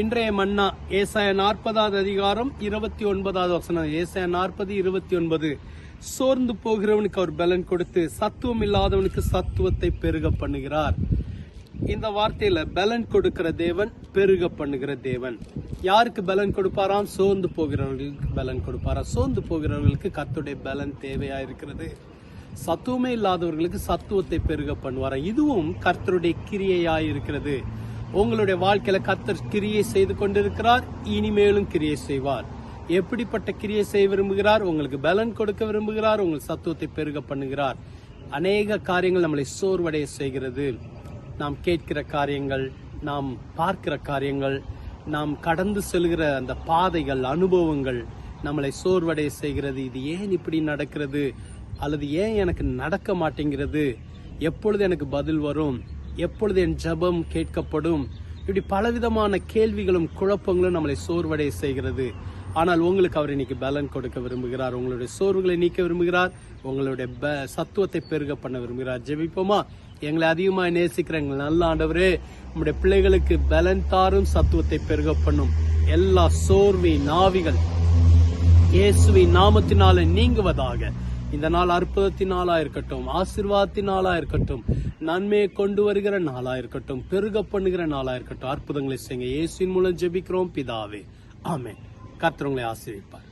இன்றைய மன்னா ஏசாய நாற்பதாவது அதிகாரம் இருபத்தி ஒன்பதாவது வசனம். ஏசாய நாற்பது இருபத்தி ஒன்பது. சோர்ந்து போகிறவனுக்கு அவர் பலன் கொடுத்து சத்துவம் இல்லாதவனுக்கு சத்துவத்தை பெருக பண்ணுகிறார். இந்த வார்த்தையில பலன் கொடுக்கிற தேவன் பெருக பண்ணுகிற தேவன். யாருக்கு பலன் கொடுப்பாராம்? சோர்ந்து போகிறவர்களுக்கு பலன் கொடுப்பாரா? சோர்ந்து போகிறவர்களுக்கு கர்த்தருடைய பலன் தேவையா இருக்கிறது சத்துவமே இல்லாதவர்களுக்கு சத்துவத்தை பெருக பண்ணுவாராம் இதுவும் கர்த்தருடைய கிரியையாய் இருக்கிறது உங்களுடைய வாழ்க்கையில கத்தர் கிரியை செய்து கொண்டிருக்கிறார் இனிமேலும் கிரியை செய்வார். எப்படிப்பட்ட கிரியை செய்ய விரும்புகிறார்? உங்களுக்கு பலன் கொடுக்க விரும்புகிறார் உங்கள் சத்துவத்தை பெருக பண்ணுகிறார். அநேக காரியங்கள் நம்மளை சோர்வடைய செய்கிறது. நாம் கேட்கிற காரியங்கள் நாம் பார்க்கிற காரியங்கள் நாம் கடந்து செல்கிற அந்த பாதைகள் அனுபவங்கள் நம்மளை சோர்வடைய செய்கிறது. இது ஏன் இப்படி நடக்கிறது? அல்லது ஏன் எனக்கு நடக்க மாட்டேங்கிறது? எப்பொழுது எனக்கு பதில் வரும்? எப்பொழுது என் ஜெபம் கேட்கப்படும்? இப்படி பலவிதமான கேள்விகளும் குழப்பங்களும் நம்மளை சோர்வடைய செய்கிறது. ஆனால் உங்களுக்கு அவர் இன்னைக்கு பலன் கொடுக்க விரும்புகிறார். உங்களுடைய சோர்வுகளை நீக்க விரும்புகிறார். உங்களுடைய ப- சத்துவத்தை பெருக பண்ண விரும்புகிறார். ஜெபிப்போமா? எங்களை அதிகமாக நேசிக்கிற எங்கள் நல்ல ஆண்டவரே நம்முடைய பிள்ளைகளுக்கு பலன் தாரும் சத்துவத்தை பெருக பண்ணும். எல்லா சோர்வி நாவிகள் இயேசுவின் நாமத்தினால நீங்குவதாக. இந்த நாள் அற்புதத்தின் நாளா இருக்கட்டும் ஆசிர்வாதத்தின் நாளா இருக்கட்டும் நன்மையை கொண்டு வருகிற நாளா இருக்கட்டும் பெருக பண்ணுகிற நாளா இருக்கட்டும் அற்புதங்களை செய்யுங்க. இயேசுவின் மூலம் ஜெபிக்கிறோம் பிதாவே. ஆமே கர்த்தர் ஆசிரியப்பார்